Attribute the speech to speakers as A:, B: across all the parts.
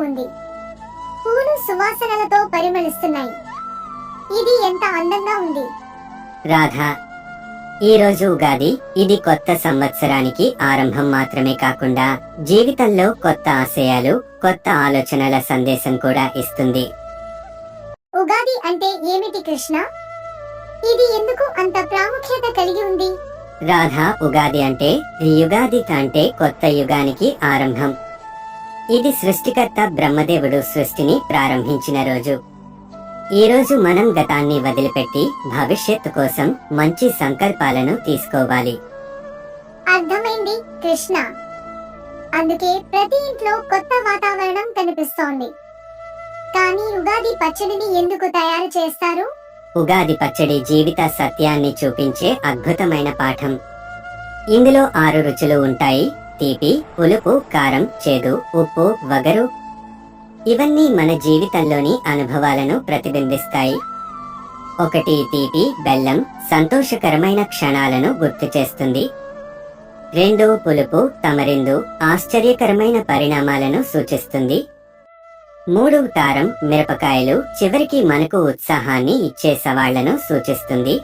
A: ఉంది. పూలు సువాసనలతో పరిమళిస్తున్నాయి. ఇది ఎంత అందంగా ఉంది.
B: రాధా ఈ రోజు ఉగాది ఇది కొత్త సంవత్సరానికి ఆరంభం మాత్రమే కాకుండా జీవితంలో కొత్త ఆశయాలు కొత్త ఆలోచనల సందేశం కూడా ఇస్తుంది.
A: ఉగాది అంటే ఏమిటి కృష్ణ? ఇది ఎందుకు అంత ప్రాముఖ్యత కలిగి ఉంది?
B: రాధా ఉగాది అంటే యుగాది అంటే కొత్త యుగానికి ఆరంభం. ఇది సృష్టికర్త బ్రహ్మదేవుడు సృష్టిని ప్రారంభించిన రోజు. ఈ రోజు మనం గతాన్ని వదిలిపెట్టి భవిష్యత్తు కోసం మంచి సంకల్పాలను తీసుకోవాలి.
A: అర్థమైంది కృష్ణ. అందుకే ప్రతి ఇంట్లో కొత్త వాతావరణం కనిపిస్తోంది. కానీ ఉగాది పచ్చడిని ఎందుకు తయారు చేస్తారు?
B: ఉగాది పచ్చడి జీవిత సత్యాన్ని చూపించే అద్భుతమైన పాఠం. ఇందులో ఆరు రుచులు ఉంటాయి. తీపి పులుపు కారం చేదు ఉప్పు వగరు. ఇవన్నీ మన జీవితంలోని అనుభవాలను ప్రతిబింబిస్తాయి. ఒకటి తీపి బెల్లం సంతోషకరమైన క్షణాలను గుర్తు చేస్తుంది. రెండు పులుపు తమరిందు ఆశ్చర్యకరమైన పరిణామాలను సూచిస్తుంది. మూడు తారం మిరపకాయలు చివరికి మనకు ఉత్సాహాన్ని ఇచ్చే సవాళ్ళను సూచిస్తుంది.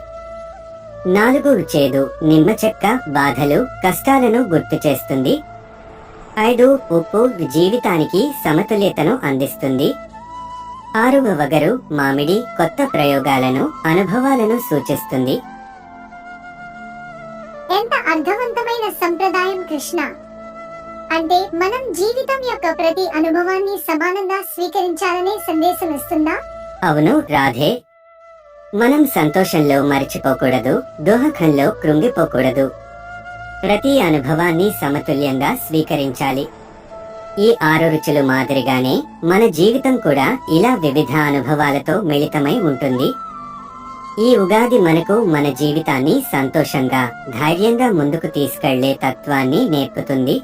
B: నాలుగు చేదు నిమ్మ చెక్క బాధలు కష్టాలను గుర్తు చేస్తుంది. ఐదు ఉప్పు జీవితానికి సమతుల్యతను అందిస్తుంది. ఆరు వగరు మామిడి కొత్త ప్రయోగాలను అనుభవాలను సూచిస్తుంది.
A: ఎంత అర్థవంతమైన సంప్రదాయం కృష్ణ! అంటే మనం జీవితం యొక్క ప్రతి అనుభవాన్ని సమానంగా స్వీకరించాలనే సందేశం ఇస్తుందా?
B: అవును రాధే. మనం సంతోషంలో మరిచిపోకూడదు దోహకంలో కృంగిపోకూడదు. ప్రతి అనుభవాన్ని సమతుల్యంగా స్వీకరించాలి. ఈ ఆరు రుచులు మాదిరిగానే మన జీవితం కూడా ఇలా వివిధ అనుభవాలతో మిళితమై ఉంటుంది. ఈ ఉగాది మనకు మన జీవితాన్ని సంతోషంగా ధైర్యంగా ముందుకు తీసుకెళ్ళే తత్వాన్ని నేర్పుతుంది.